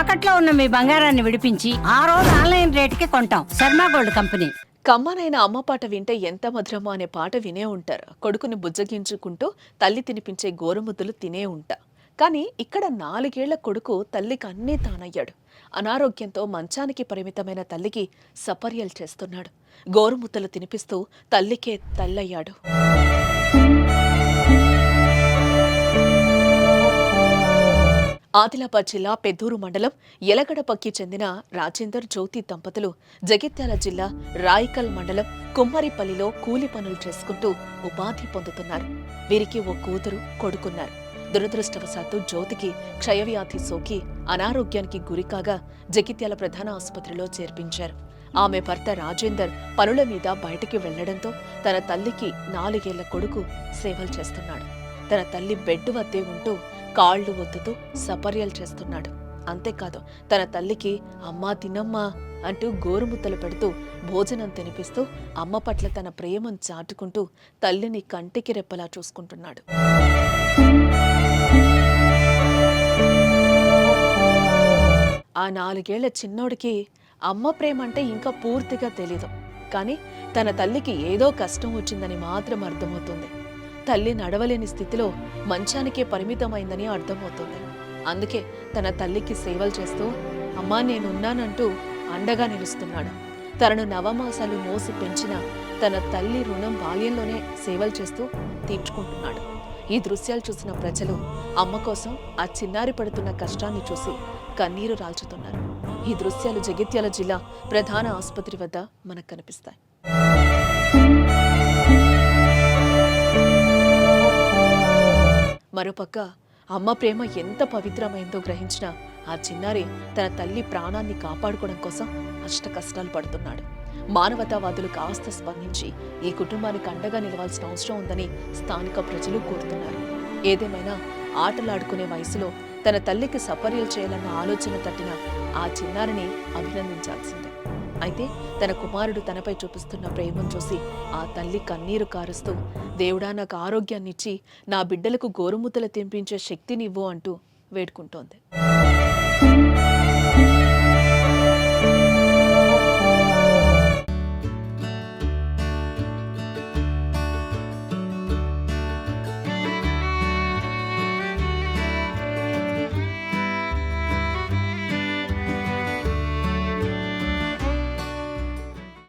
తాకట్లో ఉన్న మీ బంగారాన్ని విడిపించి ఆ రోజు ఆన్లైన్ రేటుకి కొంటాం. Sharma gold company. కమ్మనైన అమ్మ పాట వింటే ఎంత మధురమో అనే పాట వినే ఉంటారు. కొడుకుని బుజ్జగించుకుంటూ తల్లి తినిపించే గోరుముద్దలు తినే ఉంటా. కానీ ఇక్కడ నాలుగేళ్ళ కొడుకు తల్లికి అన్నీ తానయ్యాడు. అనారోగ్యంతో మంచానికి పరిమితమైన తల్లికి సపర్యలు చేస్తున్నాడు. గోరుముద్దలు తినిపిస్తూ తల్లికే తల్లయ్యాడు. ఆదిలాబాద్ జిల్లా పెద్దూరు మండలం ఎలగడపక్కి చెందిన రాజేందర్ జ్యోతి దంపతులు జగిత్యాల జిల్లా రాయికల్ మండలం కుమ్మరిపల్లిలో కూలి పనులు చేసుకుంటూ ఉపాధి పొందుతున్నారు. వీరికి ఓ కూతురు కొడుకున్నారు. దురదృష్టవశాత్తు జ్యోతికి క్షయవ్యాధి సోకి అనారోగ్యానికి గురికాగా జగిత్యాల ప్రధాన ఆసుపత్రిలో చేర్పించారు. ఆమె భర్త రాజేందర్ పనుల మీద బయటికి వెళ్ళడంతో తన తల్లికి నాలుగేళ్ళ కొడుకు సేవలు చేస్తున్నాడు. తన తల్లి బెడ్ వద్దే ఉంటూ కాళ్ళు ఒత్తుతూ సపర్యలు చేస్తున్నాడు. అంతేకాదు తన తల్లికి అమ్మా తినమ్మా అంటూ గోరుముద్దలు పెడుతూ భోజనం తినిపిస్తూ అమ్మ పట్ల తన ప్రేమను చాటుకుంటూ తల్లిని కంటికి రెప్పలా చూసుకుంటున్నాడు. ఆ నాలుగేళ్ళ చిన్నోడికి అమ్మ ప్రేమ అంటే ఇంకా పూర్తిగా తెలీదు. కానీ తన తల్లికి ఏదో కష్టం వచ్చిందని మాత్రం అర్థమవుతుంది. తల్లి నడవలేని స్థితిలో మంచానికే పరిమితమైందని అర్థమవుతుంది. అందుకే తన తల్లికి సేవలు చేస్తూ అమ్మా నేనున్నానంటూ అండగా నిలుస్తున్నాడు. తనను నవమాసాలు మోసి పెంచిన తన తల్లి రుణం బాల్యంలోనే సేవలు చేస్తూ తీర్చుకుంటున్నాడు. ఈ దృశ్యాలు చూసిన ప్రజలు అమ్మ కోసం ఆ చిన్నారి పడుతున్న కష్టాన్ని చూసి కన్నీరు రాల్చుతున్నారు. ఈ దృశ్యాలు జగిత్యాల జిల్లా ప్రధాన ఆసుపత్రి వద్ద మనకు కనిపిస్తాయి. మరోపక్క అమ్మ ప్రేమ ఎంత పవిత్రమైందో గ్రహించిన ఆ చిన్నారి తన తల్లి ప్రాణాన్ని కాపాడుకోవడం కోసం అష్ట కష్టాలు పడుతున్నాడు. మానవతావాదులు కాస్త స్పందించి ఈ కుటుంబానికి అండగా నిలవాల్సిన అవసరం ఉందని స్థానిక ప్రజలు కోరుతున్నారు. ఏదేమైనా ఆటలాడుకునే వయసులో తన తల్లికి సపర్యలు చేయాలన్న ఆలోచన తట్టిన ఆ చిన్నారిని అభినందించాల్సిందే. అయితే తన కుమారుడు తనపై చూపిస్తున్న ప్రేమను చూసి ఆ తల్లి కన్నీరు కారుస్తూ దేవుడా నాకు ఆరోగ్యాన్నిచ్చి నా బిడ్డలకు గోరుముద్దలు తెంపించే శక్తినివ్వు అంటూ వేడుకుంటోంది.